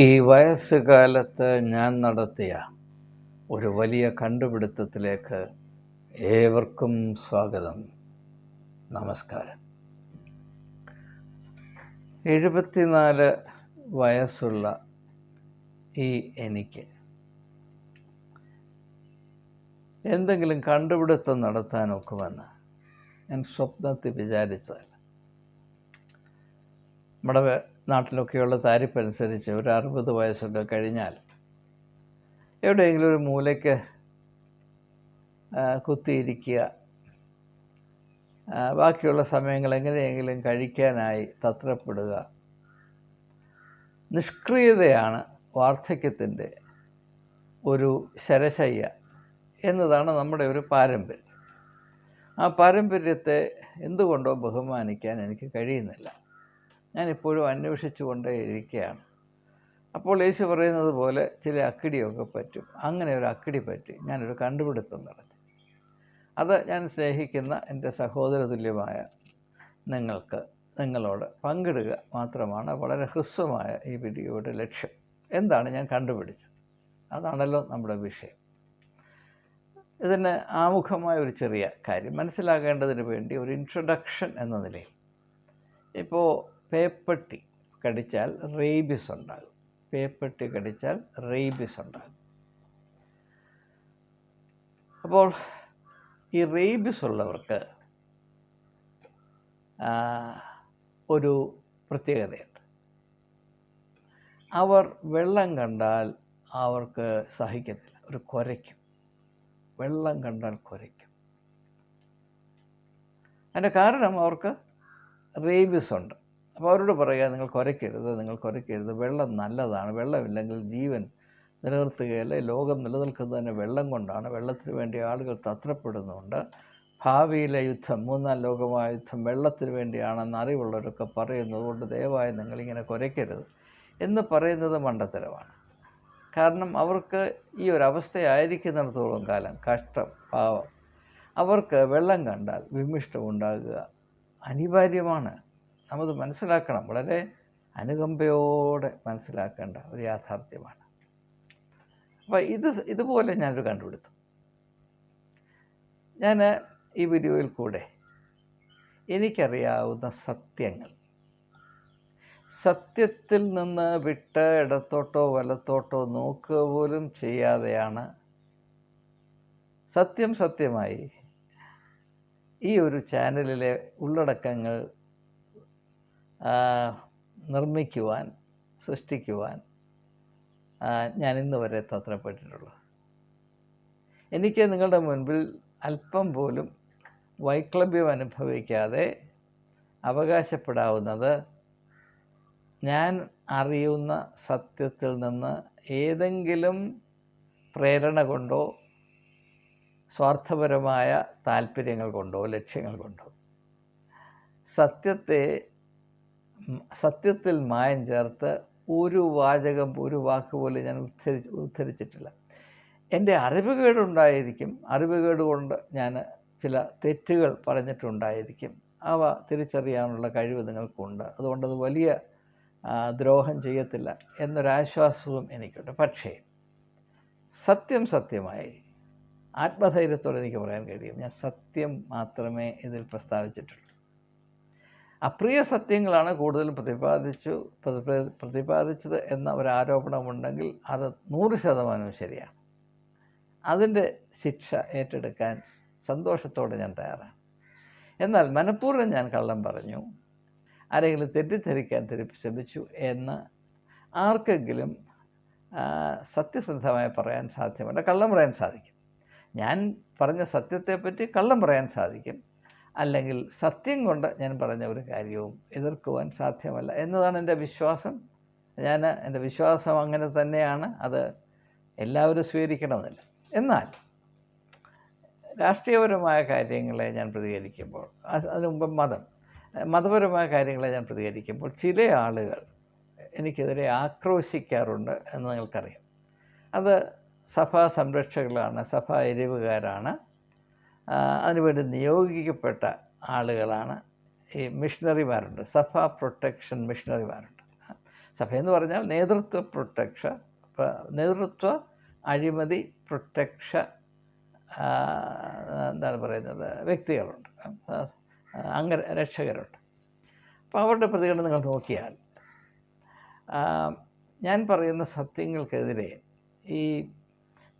ഈ വയസ്സുകാലത്ത് ഞാൻ നടത്തിയ ഒരു വലിയ കണ്ടുപിടുത്തത്തിലേക്ക് ഏവർക്കും സ്വാഗതം. നമസ്കാരം. എഴുപത്തിനാല് വയസ്സുള്ള ഈ എനിക്ക് എന്തെങ്കിലും കണ്ടുപിടുത്തം നടത്താൻ ഒക്കുമെന്ന് ഞാൻ സ്വപ്നത്തിൽ വിചാരിച്ചാൽ നമ്മുടെ നാട്ടിലൊക്കെയുള്ള താരിപ്പനുസരിച്ച് ഒരു അറുപത് വയസ്സൊക്കെ കഴിഞ്ഞാൽ എവിടെയെങ്കിലും ഒരു മൂലയ്ക്ക് കുത്തിയിരിക്കുക. ബാക്കിയുള്ള സമയങ്ങൾ എങ്ങനെയെങ്കിലും കഴിക്കാനായി തത്രപ്പെടുക. നിഷ്ക്രിയതയാണ് വാർദ്ധക്യത്തിന്റെ ഒരു ശരശയ്യ എന്നതാണ് നമ്മുടെ ഒരു പാരമ്പര്യം. ആ പാരമ്പര്യത്തെ എന്തുകൊണ്ടോ ബഹുമാനിക്കാൻ എനിക്ക് കഴിയുന്നില്ല. ഞാനിപ്പോഴും അന്വേഷിച്ചു കൊണ്ടേ ഇരിക്കുകയാണ്. അപ്പോൾ യേശു പറയുന്നത് പോലെ ചില അക്കിടിയൊക്കെ പറ്റും. അങ്ങനെ ഒരു അക്കിടി പറ്റി ഞാനൊരു കണ്ടുപിടുത്തം നടത്തി. അത് ഞാൻ സ്നേഹിക്കുന്ന എന്റെ സഹോദര തുല്യമായ നിങ്ങൾക്ക് നിങ്ങളോട് പങ്കിടുക മാത്രമാണ് വളരെ ഹ്രസ്വമായ ഈ വീഡിയോയുടെ ലക്ഷ്യം. എന്താണ് ഞാൻ കണ്ടുപിടിച്ചത്? അതാണല്ലോ നമ്മുടെ വിഷയം. ഇതിന് ആമുഖമായ ഒരു ചെറിയ കാര്യം മനസ്സിലാക്കേണ്ടതിന് വേണ്ടി ഒരു ഇൻട്രൊഡക്ഷൻ എന്ന നിലയിൽ. ഇപ്പോൾ പേപ്പട്ടി കടിച്ചാൽ റേബിസ് ഉണ്ടാകും. പേപ്പട്ടി കടിച്ചാൽ റേബിസ് ഉണ്ടാകും. അപ്പോൾ ഈ റേബിസ് ഉള്ളവർക്ക് ഒരു പ്രത്യേകതയുണ്ട്. അവർ വെള്ളം കണ്ടാൽ അവർക്ക് സഹിക്കത്തില്ല ഒരു കുരയ്ക്കും. വെള്ളം കണ്ടാൽ കുരയ്ക്കും. അതിന്റെ കാരണം അവർക്ക് റേബിസ് ഉണ്ട്. അപ്പോൾ അവരോട് പറയുക നിങ്ങൾ കുരയ്ക്കരുത് നിങ്ങൾ കുരയ്ക്കരുത് വെള്ളം നല്ലതാണ്. വെള്ളമില്ലെങ്കിൽ ജീവൻ നിലനിർത്തുകയല്ല? ലോകം നിലനിൽക്കുന്നത് തന്നെ വെള്ളം കൊണ്ടാണ്. വെള്ളത്തിന് വേണ്ടി ആളുകൾ തത്രപ്പെടുന്നുണ്ട്. ഭാവിയിലെ യുദ്ധം മൂന്നാം ലോകമായ യുദ്ധം വെള്ളത്തിന് വേണ്ടിയാണെന്ന് അറിവുള്ളവരൊക്കെ പറയുന്നു അതുകൊണ്ട് ദയവായി നിങ്ങളിങ്ങനെ കുരയ്ക്കരുത് എന്ന് പറയുന്നത് മണ്ടത്തരമാണ്. കാരണം അവർക്ക് ഈ ഒരു അവസ്ഥയായിരിക്കുന്നിടത്തോളം കാലം കഷ്ടം പാവം. അവർക്ക് വെള്ളം കണ്ടാൽ വിമിഷ്ടം ഉണ്ടാകുക അനിവാര്യമാണ്. നമ്മത് മനസ്സിലാക്കണം. വളരെ അനുകമ്പയോടെ മനസ്സിലാക്കേണ്ട ഒരു യാഥാർത്ഥ്യമാണ്. അപ്പോൾ ഇത് ഇതുപോലെ ഞാനൊരു കണ്ടുപിടുത്തം. ഞാൻ ഈ വീഡിയോയിൽ കൂടെ എനിക്കറിയാവുന്ന സത്യങ്ങൾ. സത്യത്തിൽ നിന്ന് വിട്ട് ഇടത്തോട്ടോ വലത്തോട്ടോ നോക്കുക പോലും ചെയ്യാതെയാണ് സത്യം സത്യമായി ഈ ഒരു ചാനലിലെ ഉള്ളടക്കങ്ങൾ നിർമ്മിക്കുവാൻ സൃഷ്ടിക്കുവാൻ ഞാൻ ഇന്ന് വരെ തത്രപ്പെട്ടിട്ടുള്ളത് എനിക്ക് നിങ്ങളുടെ മുൻപിൽ അല്പം പോലും വൈക്ലഭ്യം അനുഭവിക്കാതെ അവകാശപ്പെടാവുന്നത് ഞാൻ അറിയുന്ന സത്യത്തിൽ നിന്ന് ഏതെങ്കിലും പ്രേരണ കൊണ്ടോ സ്വാർത്ഥപരമായ താല്പര്യങ്ങൾ കൊണ്ടോ ലക്ഷ്യങ്ങൾ കൊണ്ടോ. സത്യത്തെ സത്യത്തിൽ മായം ചേർത്ത് ഒരു വാചകം ഒരു വാക്ക് പോലും ഞാൻ ഉദ്ധരി ഉദ്ധരിച്ചിട്ടില്ല. എന്റെ അറിവുകേടുണ്ടായിരിക്കും അറിവുകേട് കൊണ്ട് ഞാൻ ചില തെറ്റുകൾ പറഞ്ഞിട്ടുണ്ടായിരിക്കും. അവ തിരിച്ചറിയാനുള്ള കഴിവ് നിങ്ങൾക്കുണ്ട്. അതുകൊണ്ട് അത് വലിയ ദ്രോഹം ചെയ്യത്തില്ല എന്നൊരാശ്വാസവും എനിക്കുണ്ട്. പക്ഷേ സത്യം സത്യമായി ആത്മധൈര്യത്തോടെ എനിക്ക് പറയാൻ കഴിയും. ഞാൻ സത്യം മാത്രമേ ഇതിൽ പ്രസ്താവിച്ചിട്ടുള്ളൂ. അപ്രിയ സത്യങ്ങളാണ് കൂടുതലും പ്രതിപാദിച്ചു പ്രതി- പ്രതിപാദിച്ചത് എന്ന ഒരു ആരോപണമുണ്ടെങ്കിൽ അത് നൂറ് ശതമാനവും ശരിയാണ് അതിന്റെ ശിക്ഷ ഏറ്റെടുക്കാൻ സന്തോഷത്തോടെ ഞാൻ തയ്യാറാണ്. എന്നാൽ മനഃപൂർവം ഞാൻ കള്ളം പറഞ്ഞു ആരെങ്കിലും തെറ്റിദ്ധരിക്കാൻ തിരിപ്പ് ശ്രമിച്ചു എന്ന് ആർക്കെങ്കിലും സത്യസന്ധമായി പറയാൻ സാധ്യമല്ല കള്ളം പറയാൻ സാധിക്കും. ഞാൻ പറഞ്ഞ സത്യത്തെപ്പറ്റി കള്ളം പറയാൻ സാധിക്കും. അല്ലെങ്കിൽ സത്യം കൊണ്ട് ഞാൻ പറഞ്ഞ ഒരു കാര്യവും എതിർക്കുവാൻ സാധ്യമല്ല. എന്നതാണ് എന്റെ വിശ്വാസം. ഞാൻ എന്റെ വിശ്വാസം അങ്ങനെ തന്നെയാണ്. അത് എല്ലാവരും സ്വീകരിക്കണമെന്നില്ല. എന്നാൽ രാഷ്ട്രീയപരമായ കാര്യങ്ങളെ ഞാൻ പ്രതികരിക്കുമ്പോൾ അതിനുമുമ്പ് അതിനു മുമ്പ് മതം മതപരമായ കാര്യങ്ങളെ ഞാൻ പ്രതികരിക്കുമ്പോൾ ചില ആളുകൾ എനിക്കെതിരെ ആക്രോശിക്കാറുണ്ട് എന്ന് നിങ്ങൾക്കറിയാം. അത് സഭാ സംരക്ഷകളാണ് സഭാ എരിവുകാരാണ്. അതിനുവേണ്ടി നിയോഗിക്കപ്പെട്ട ആളുകളാണ് ഈ മിഷണറിമാരുണ്ട്. സഭ പ്രൊട്ടക്ഷൻ മിഷണറിമാരുണ്ട്. സഭയെന്ന് പറഞ്ഞാൽ നേതൃത്വ പ്രൊട്ടക്ഷ നേതൃത്വ അഴിമതി പ്രൊട്ടക്ഷ എന്താണ് പറയുന്നത് വ്യക്തികളുണ്ട്. അംഗ രക്ഷകരുണ്ട്. അപ്പോൾ അവരുടെ പ്രതികരണം നിങ്ങൾ നോക്കിയാൽ ഞാൻ പറയുന്ന സത്യങ്ങൾക്കെതിരെ ഈ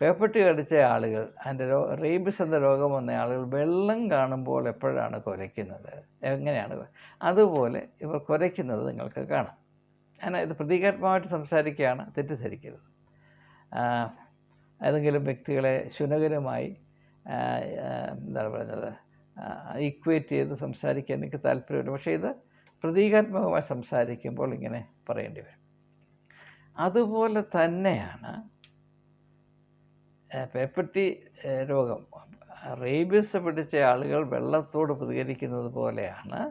പേപ്പട്ടി കടിച്ച ആളുകൾ അതിന്റെ രോ റേബിസ് എന്ന രോഗം വന്ന ആളുകൾ വെള്ളം കാണുമ്പോൾ എപ്പോഴാണ് കുരയ്ക്കുന്നത്? എങ്ങനെയാണ് അതുപോലെ ഇവർ കുരയ്ക്കുന്നത് നിങ്ങൾക്ക് കാണാം. ഞാൻ ഇത് പ്രതീകാത്മകമായിട്ട് സംസാരിക്കുകയാണ് തെറ്റിദ്ധരിക്കരുത്. ഏതെങ്കിലും വ്യക്തികളെ ശുനകരമായി എന്താണ് പറയുന്നത് ഈക്വേറ്റ് ചെയ്ത് സംസാരിക്കാൻ എനിക്ക് താല്പര്യമില്ല പക്ഷേ ഇത് പ്രതീകാത്മകമായി സംസാരിക്കുമ്പോൾ ഇങ്ങനെ പറയേണ്ടി വരും. അതുപോലെ തന്നെയാണ് പേപ്പട്ടി രോഗം. റേബിസ് പിടിച്ച ആളുകൾ വെള്ളത്തോട് പ്രതികരിക്കുന്നത് പോലെയാണ്.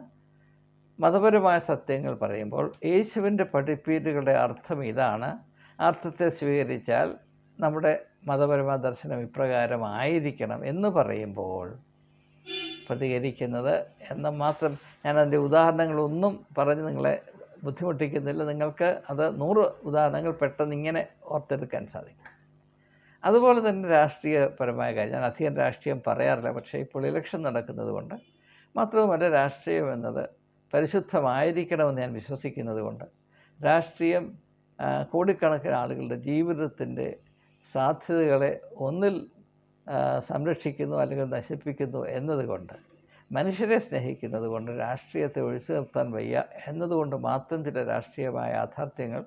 മതപരമായ സത്യങ്ങൾ പറയുമ്പോൾ യേശുവിന്റെ പഠിപ്പീരുകളുടെ അർത്ഥം ഇതാണ്. അർത്ഥത്തെ സ്വീകരിച്ചാൽ നമ്മുടെ മതപരമായ ദർശനം ഇപ്രകാരമായിരിക്കണം എന്ന് പറയുമ്പോൾ പ്രതികരിക്കുന്നത്. എന്ന് മാത്രം ഞാൻ അതിന്റെ ഉദാഹരണങ്ങളൊന്നും പറഞ്ഞ് നിങ്ങളെ ബുദ്ധിമുട്ടിക്കുന്നില്ല. നിങ്ങൾക്ക് അത് നൂറ് ഉദാഹരണങ്ങൾ പെട്ടെന്ന് ഇങ്ങനെ ഓർത്തെടുക്കാൻ സാധിക്കും. അതുപോലെ തന്നെ രാഷ്ട്രീയപരമായ കാര്യം. ഞാൻ അധികം രാഷ്ട്രീയം പറയാറില്ല. പക്ഷേ ഇപ്പോൾ ഇലക്ഷൻ നടക്കുന്നത് കൊണ്ട് മാത്രവുമല്ല രാഷ്ട്രീയം എന്നത് പരിശുദ്ധമായിരിക്കണമെന്ന് ഞാൻ വിശ്വസിക്കുന്നത് കൊണ്ട് രാഷ്ട്രീയം കോടിക്കണക്കിന് ആളുകളുടെ ജീവിതത്തിന്റെ സാധ്യതകളെ ഒന്നിൽ സംരക്ഷിക്കുന്നു അല്ലെങ്കിൽ നശിപ്പിക്കുന്നു എന്നതുകൊണ്ട് മനുഷ്യരെ സ്നേഹിക്കുന്നത് കൊണ്ട് രാഷ്ട്രീയത്തെ ഒഴിച്ചു നിർത്താൻ വയ്യ എന്നതുകൊണ്ട് മാത്രം ചില രാഷ്ട്രീയമായ യാഥാർത്ഥ്യങ്ങൾ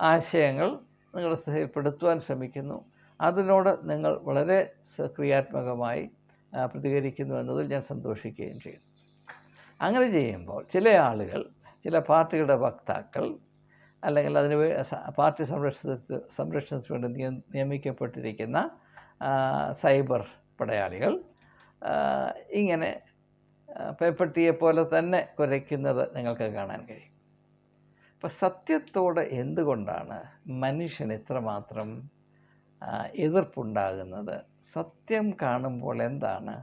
ആശയങ്ങൾ നിങ്ങളുടെ ശ്രദ്ധയിൽപ്പെടുത്തുവാൻ ശ്രമിക്കുന്നു. അതിനോട് നിങ്ങൾ വളരെ സക്രിയാത്മകമായി പ്രതികരിക്കുന്നു എന്നതിൽ ഞാൻ സന്തോഷിക്കുകയും ചെയ്യുന്നു അങ്ങനെ ചെയ്യുമ്പോൾ ചില ആളുകൾ ചില പാർട്ടികളുടെ വക്താക്കൾ അല്ലെങ്കിൽ അതിന് പാർട്ടി സംരക്ഷണത്തിന് സംരക്ഷണത്തിന് വേണ്ടി നിയമിക്കപ്പെട്ടിരിക്കുന്ന സൈബർ പടയാളികൾ ഇങ്ങനെ പേപ്പട്ടിയെ പോലെ തന്നെ കുരയ്ക്കുന്നത് നിങ്ങൾക്ക് കാണാൻ കഴിയും. അപ്പോൾ സത്യത്തോടെ എന്തുകൊണ്ടാണ് മനുഷ്യൻ ഇത്രമാത്രം എതിർപ്പുണ്ടാകുന്നത്. സത്യം കാണുമ്പോൾ എന്താണ്?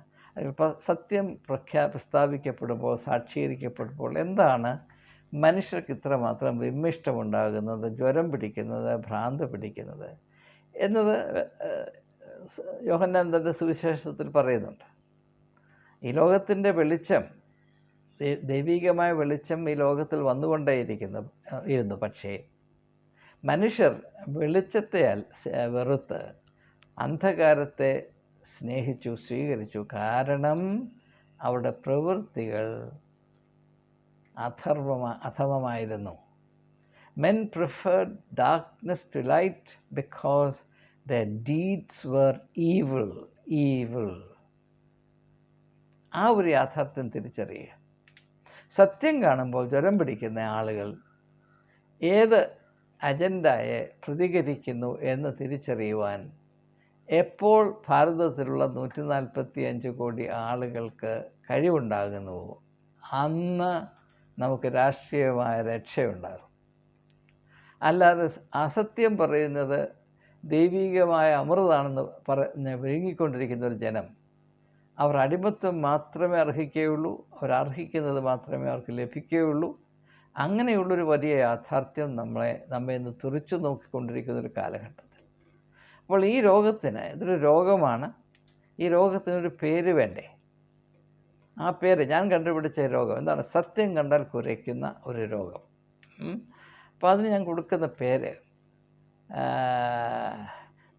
സത്യം പ്രഖ്യാ പ്രസ്താവിക്കപ്പെടുമ്പോൾ സാക്ഷീകരിക്കപ്പെടുമ്പോൾ എന്താണ്? മനുഷ്യർക്ക് ഇത്രമാത്രം വിമ്മിഷ്ടമുണ്ടാകുന്നത് ജ്വരം പിടിക്കുന്നത് ഭ്രാന്ത് പിടിക്കുന്നത് എന്നത് യോഹന്നാനന്ദന്റെ സുവിശേഷത്തിൽ പറയുന്നുണ്ട്. ഈ ലോകത്തിന്റെ വെളിച്ചം ദൈവികമായ വെളിച്ചം ഈ ലോകത്തിൽ വന്നുകൊണ്ടേയിരിക്കുന്നു ഇരുന്നു. പക്ഷേ മനുഷ്യർ വെളിച്ചത്തെ വെറുത്ത് അന്ധകാരത്തെ സ്നേഹിച്ചു സ്വീകരിച്ചു. കാരണം അവരുടെ പ്രവൃത്തികൾ അധർവമാ അധമമായിരുന്നു. Men preferred darkness to light because the deeds were evil evil ആ ഒരു യാഥാർത്ഥ്യം തിരിച്ചറിയുക. സത്യം കാണുമ്പോൾ ജ്വരം പിടിക്കുന്ന ആളുകൾ ഏത് അജണ്ടയെ പ്രതികരിക്കുന്നു എന്ന് തിരിച്ചറിയുവാൻ എപ്പോൾ ഭാരതത്തിലുള്ള നൂറ്റി നാൽപ്പത്തി അഞ്ച് കോടി ആളുകൾക്ക് കഴിവുണ്ടാകുന്നുവോ? അന്ന് നമുക്ക് രാഷ്ട്രീയമായ രക്ഷയുണ്ടാകും. അല്ലാതെ അസത്യം പറയുന്നത് ദൈവികമായ അമൃതാണെന്ന് പറഞ്ഞ് വിഴുങ്ങിക്കൊണ്ടിരിക്കുന്ന ഒരു ജനം. അവർ അടിമത്വം മാത്രമേ അർഹിക്കുകയുള്ളൂ അവർ അർഹിക്കുന്നത് മാത്രമേ അവർക്ക് ലഭിക്കുകയുള്ളൂ. അങ്ങനെയുള്ളൊരു വലിയ യാഥാർത്ഥ്യം നമ്മളെ നമ്മെ ഇന്ന് തുറച്ചു നോക്കിക്കൊണ്ടിരിക്കുന്ന ഒരു കാലഘട്ടത്തിൽ. അപ്പോൾ ഈ രോഗത്തിന് ഇതൊരു രോഗമാണ്. ഈ രോഗത്തിനൊരു പേര് വേണ്ടേ? ആ പേര് ഞാൻ കണ്ടുപിടിച്ച രോഗം എന്താണ്? സത്യം കണ്ടാൽ കുരയ്ക്കുന്ന ഒരു രോഗം. അപ്പോൾ അതിന് ഞാൻ കൊടുക്കുന്ന പേര്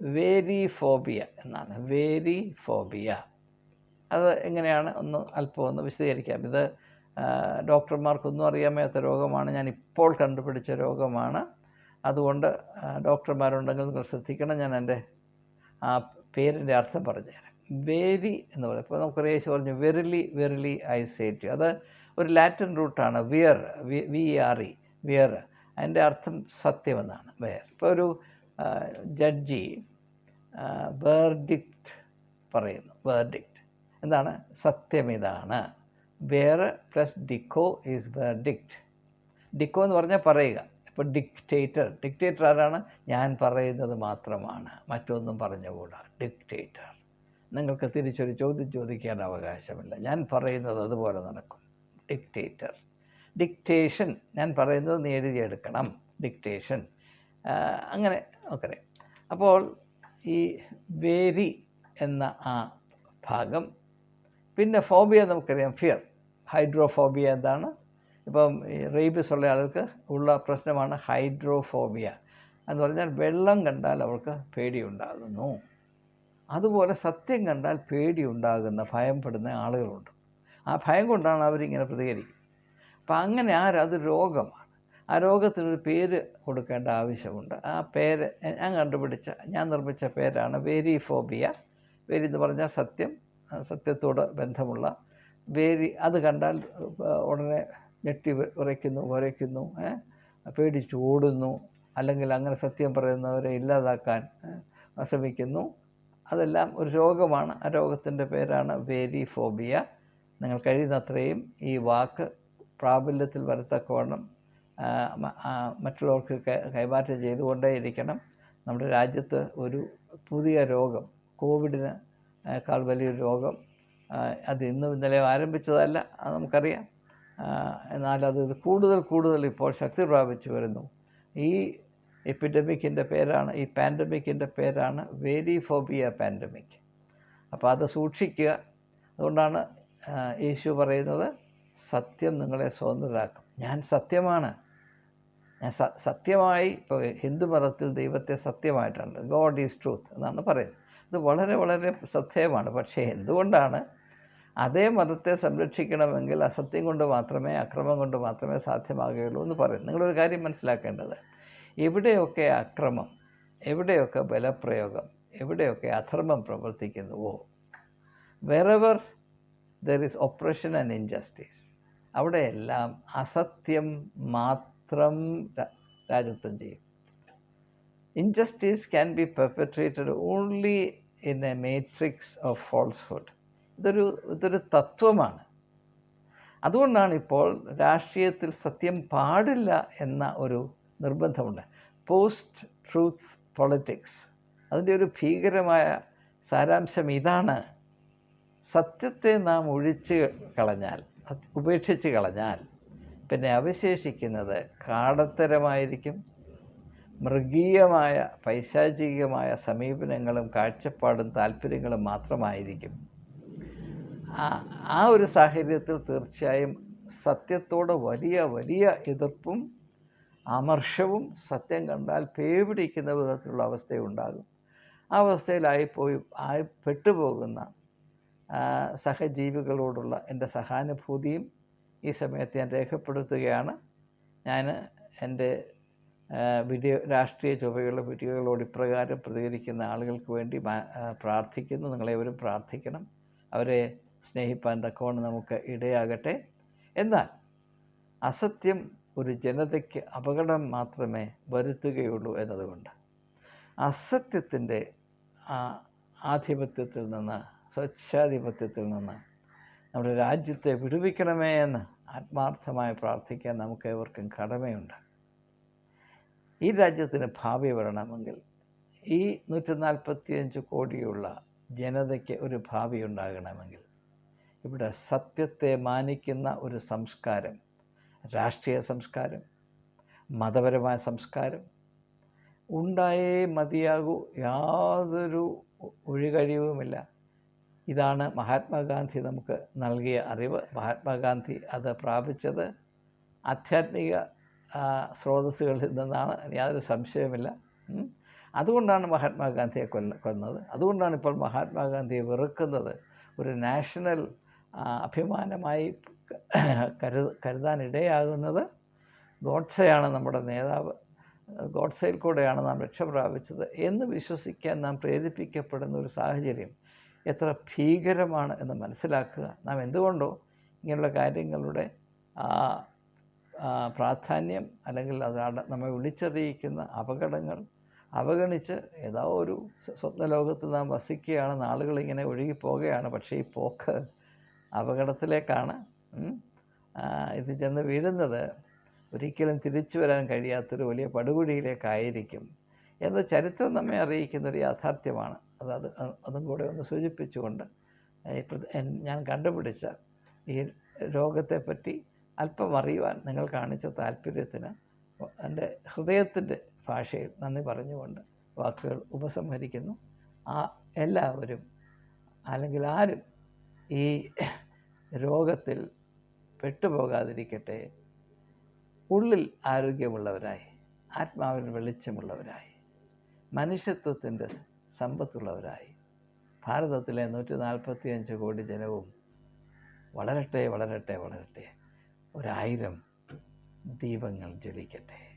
വേരി ഫോബിയ എന്നാണ്. വേരി ഫോബിയ അത് എങ്ങനെയാണ്? ഒന്ന് അല്പം ഒന്ന് വിശദീകരിക്കാം. ഇത് ഡോക്ടർമാർക്കൊന്നും അറിയാൻ വയ്യാത്ത രോഗമാണ്. ഞാൻ ഇപ്പോൾ കണ്ടുപിടിച്ച രോഗമാണ്. അതുകൊണ്ട് ഡോക്ടർമാരുണ്ടെങ്കിൽ നിങ്ങൾ ശ്രദ്ധിക്കണം. ഞാൻ എന്റെ ആ പേരിന്റെ അർത്ഥം പറഞ്ഞുതരാം. വേരി എന്ന് പറയും. ഇപ്പോൾ നമുക്ക് യേശു പറഞ്ഞു വെറിലി വെറിലി ഐ സേറ്റ് അത് ഒരു ലാറ്റിൻ റൂട്ടാണ് vere V R E vere അതിന്റെ അർത്ഥം സത്യമെന്നാണ് വേർ ഇപ്പോൾ ഒരു ജഡ്ജി വേർഡിക്റ്റ് പറയുന്നു വേർഡിക്റ്റ്. എന്താണ്? സത്യം ഇതാണ്. വേറെ പ്ലസ് ഡിക്കോ ഈസ് വേർഡിക്റ്റ് ഡിക്കോ എന്ന് പറഞ്ഞാൽ പറയുക. ഇപ്പോൾ ഡിക്റ്റേറ്റർ ഡിക്റ്റേറ്റർ ആരാണ്? ഞാൻ പറയുന്നത് മാത്രമാണ്. മറ്റൊന്നും പറഞ്ഞുകൂടാ. ഡിക്റ്റേറ്റർ നിങ്ങൾക്ക് തിരിച്ചൊരു ചോദ്യം ചോദിക്കാൻ അവകാശമില്ല. ഞാൻ പറയുന്നത് അതുപോലെ നടക്കും. ഡിക്റ്റേറ്റർ ഡിക്റ്റേഷൻ ഞാൻ പറയുന്നത് നീ എഴുതിയെടുക്കണം. ഡിക്റ്റേഷൻ അങ്ങനെ ഓക്കെ അപ്പോൾ ഈ വേരി എന്ന ആ ഭാഗം പിന്നെ ഫോബിയ നമുക്കറിയാം ഫിയർ ഹൈഡ്രോഫോബിയ എന്താണ്? ഇപ്പം റേബിസ് ഉള്ള ആൾക്ക് ഉള്ള പ്രശ്നമാണ് ഹൈഡ്രോഫോബിയ. എന്ന് പറഞ്ഞാൽ വെള്ളം കണ്ടാൽ അവർക്ക് പേടിയുണ്ടാകുന്നു. അതുപോലെ സത്യം കണ്ടാൽ പേടിയുണ്ടാകുന്ന ഭയപ്പെടുന്ന ആളുകളുണ്ട്. ആ ഭയം കൊണ്ടാണ് അവരിങ്ങനെ പ്രതികരിക്കുന്നത്. അപ്പം അങ്ങനെ ആ അത് രോഗമാണ്. ആ രോഗത്തിനൊരു പേര് കൊടുക്കേണ്ട ആവശ്യമുണ്ട്. ആ പേര് ഞാൻ കണ്ടുപിടിച്ച ഞാൻ നിർമ്മിച്ച പേരാണ് വേരിഫോബിയ. വേരി എന്ന് പറഞ്ഞാൽ സത്യം സത്യത്തോട് ബന്ധമുള്ള വേരി അത് കണ്ടാൽ ഉടനെ ഞെട്ടി ഉറയ്ക്കുന്നു കുരയ്ക്കുന്നു പേടിച്ച് ഓടുന്നു അല്ലെങ്കിൽ അങ്ങനെ സത്യം പറയുന്നവരെ ഇല്ലാതാക്കാൻ ശ്രമിക്കുന്നു അതെല്ലാം ഒരു രോഗമാണ്. ആ രോഗത്തിന്റെ പേരാണ് വേരിഫോബിയ. നിങ്ങൾ കഴിയുന്നത്രയും ഈ വാക്ക് പ്രാബല്യത്തിൽ വരത്തക്കവണ്ണം മറ്റുള്ളവർക്ക് കൈമാറ്റം ചെയ്തുകൊണ്ടേയിരിക്കണം. നമ്മുടെ രാജ്യത്ത് ഒരു പുതിയ രോഗം കോവിഡിന് ക്കാൾ വലിയൊരു രോഗം. അത് ഇന്നും ഇന്നലെ ആരംഭിച്ചതല്ല അത് നമുക്കറിയാം. എന്നാൽ അത് കൂടുതൽ കൂടുതൽ ഇപ്പോൾ ശക്തി പ്രാപിച്ചു വരുന്നു. ഈ എപ്പിഡമിക്കിന്റെ പേരാണ് ഈ പാൻഡമിക്കിന്റെ പേരാണ് വേരിഫോബിയ പാൻഡമിക്. അപ്പോൾ അത് സൂക്ഷിക്കുക. അതുകൊണ്ടാണ് യേശു പറയുന്നത് സത്യം നിങ്ങളെ സ്വതന്ത്രരാക്കും. ഞാൻ സത്യമാണ്. ഞാൻ സത്യമായി ഇപ്പോൾ ഹിന്ദു മതത്തിൽ ദൈവത്തെ സത്യമായിട്ടുണ്ട്. ഗോഡ് ഈസ് ട്രൂത്ത് എന്നാണ് പറയുന്നത്. ഇത് വളരെ വളരെ സത്യമാണ് പക്ഷേ എന്തുകൊണ്ടാണ് അതേ മതത്തെ സംരക്ഷിക്കണമെങ്കിൽ അസത്യം കൊണ്ട് മാത്രമേ അക്രമം കൊണ്ട് മാത്രമേ സാധ്യമാകുകയുള്ളൂ എന്ന് പറയും നിങ്ങളൊരു കാര്യം മനസ്സിലാക്കേണ്ടത്. എവിടെയൊക്കെ അക്രമം എവിടെയൊക്കെ ബലപ്രയോഗം എവിടെയൊക്കെ അധർമ്മം പ്രവർത്തിക്കുന്നുവോ wherever there is oppression and injustice അവിടെയെല്ലാം അസത്യം മാത്രം രാജ്യത്വം ചെയ്യും. Injustice can be perpetrated only in a matrix of falsehood ഇതൊരു ഇതൊരു തത്വമാണ്. അതുകൊണ്ടാണ് ഇപ്പോൾ രാഷ്ട്രീയത്തിൽ സത്യം പാടില്ല എന്ന ഒരു നിർബന്ധമുണ്ട്. പോസ്റ്റ് ട്രൂത്ത് പൊളിറ്റിക്സ് അതിന്റെ ഒരു ഭീകരമായ സാരാംശം ഇതാണ്. സത്യത്തെ നാം ഒഴിച്ച് കളഞ്ഞാൽ ഉപേക്ഷിച്ച് കളഞ്ഞാൽ പിന്നെ അവശേഷിക്കുന്നത് കാടത്തരമായിരിക്കും മൃഗീയമായ പൈശാചികമായ സമീപനങ്ങളും കാഴ്ചപ്പാടും താല്പര്യങ്ങളും മാത്രമായിരിക്കും. ആ ഒരു സാഹചര്യത്തിൽ തീർച്ചയായും സത്യത്തോട് വലിയ വലിയ എതിർപ്പും അമർഷവും സത്യം കണ്ടാൽ പേപിടിക്കുന്ന വിധത്തിലുള്ള അവസ്ഥയുണ്ടാകും. ആ അവസ്ഥയിലായിപ്പോയി ആയി പെട്ടുപോകുന്ന സഹജീവികളോടുള്ള എന്റെ സഹാനുഭൂതിയും ഈ സമയത്ത് ഞാൻ രേഖപ്പെടുത്തുകയാണ്. ഞാൻ എന്റെ വീഡിയോ രാഷ്ട്രീയ ചുവയുള്ള വീഡിയോകളോട് ഇപ്രകാരം പ്രതികരിക്കുന്ന ആളുകൾക്ക് വേണ്ടി പ്രാർത്ഥിക്കുന്നു. നിങ്ങളെവരും പ്രാർത്ഥിക്കണം. അവരെ സ്നേഹിപ്പാൻ തക്കവണ്ണം നമുക്ക് ഇടയാകട്ടെ. എന്നാൽ അസത്യം ഒരു ജനതയ്ക്ക് അപകടം മാത്രമേ വരുത്തുകയുള്ളൂ എന്നതുകൊണ്ട് അസത്യത്തിന്റെ ആധിപത്യത്തിൽ നിന്ന് സ്വച്ഛാധിപത്യത്തിൽ നിന്ന് നമ്മുടെ രാജ്യത്തെ വിടുവിക്കണമേ എന്ന് ആത്മാർത്ഥമായി പ്രാർത്ഥിക്കാൻ നമുക്ക് ഏവർക്കും കടമയുണ്ട്. ഈ രാജ്യത്തിന് ഭാവി വരണമെങ്കിൽ ഈ നൂറ്റി നാൽപ്പത്തിയഞ്ച് കോടിയുള്ള ജനതയ്ക്ക് ഒരു ഭാവി ഉണ്ടാകണമെങ്കിൽ ഇവിടെ സത്യത്തെ മാനിക്കുന്ന ഒരു സംസ്കാരം രാഷ്ട്രീയ സംസ്കാരം മതപരമായ സംസ്കാരം ഉണ്ടായേ മതിയാകൂ. യാതൊരു ഒഴികഴിവുമില്ല. ഇതാണ് മഹാത്മാഗാന്ധി നമുക്ക് നൽകിയ അറിവ്. മഹാത്മാഗാന്ധി അത് പ്രാപിച്ചത് ആധ്യാത്മിക സ്രോതസ്സുകളിൽ നിന്നാണ് യാതൊരു സംശയമില്ല അതുകൊണ്ടാണ് മഹാത്മാഗാന്ധിയെ കൊല്ല കൊന്നത്. അതുകൊണ്ടാണ് ഇപ്പോൾ മഹാത്മാഗാന്ധിയെ വെറുക്കുന്നത്. ഒരു നാഷണൽ അഭിമാനമായി കരു കരുതാനിടയാകുന്നത് ഗോഡ്സെയാണ് നമ്മുടെ നേതാവ്. ഗോഡ്സയിൽ കൂടെയാണ് നാം രക്ഷ പ്രാപിച്ചത് എന്ന് വിശ്വസിക്കാൻ നാം പ്രേരിപ്പിക്കപ്പെടുന്ന ഒരു സാഹചര്യം. എത്ര ഭീകരമാണ് എന്ന് മനസ്സിലാക്കുക. നാം എന്തുകൊണ്ടോ ഇങ്ങനെയുള്ള കാര്യങ്ങളുടെ പ്രാധാന്യം അല്ലെങ്കിൽ അതാണ് നമ്മെ വിളിച്ചറിയിക്കുന്ന അപകടങ്ങൾ അവഗണിച്ച് ഏതോ ഒരു സ്വപ്നലോകത്ത് നാം വസിക്കുകയാണ് നാളുകളിങ്ങനെ ഒഴുകിപ്പോവുകയാണ് പക്ഷേ ഈ പോക്ക് അപകടത്തിലേക്കാണ്. ഇത് ചെന്ന് വീഴുന്നത് ഒരിക്കലും തിരിച്ചു വരാൻ കഴിയാത്തൊരു വലിയ പടുകുഴിയിലേക്കായിരിക്കും എന്ന് ചരിത്രം നമ്മെ അറിയിക്കുന്നൊരു യാഥാർത്ഥ്യമാണ്. അത് അത് അതും കൂടെ ഒന്ന് സൂചിപ്പിച്ചുകൊണ്ട് ഞാൻ കണ്ടുപിടിച്ച ഈ രോഗത്തെപ്പറ്റി അല്പം അറിയുവാൻ നിങ്ങൾ കാണിച്ച താല്പര്യത്തിന് എന്റെ ഹൃദയത്തിന്റെ ഭാഷയിൽ നന്ദി പറഞ്ഞുകൊണ്ട് വാക്കുകൾ ഉപസംഹരിക്കുന്നു. ആ എല്ലാവരും അല്ലെങ്കിൽ ആരും ഈ രോഗത്തിൽ പെട്ടുപോകാതിരിക്കട്ടെ. ഉള്ളിൽ ആരോഗ്യമുള്ളവരായി ആത്മാവിൽ വെളിച്ചമുള്ളവരായി മനുഷ്യത്വത്തിന്റെ സമ്പത്തുള്ളവരായി. ഭാരതത്തിലെ നൂറ്റി നാൽപ്പത്തിയഞ്ച് കോടി ജനവും വളരട്ടെ വളരട്ടെ വളരട്ടെ. ഒരായിരം ദീപങ്ങൾ ജ്വലിക്കട്ടെ.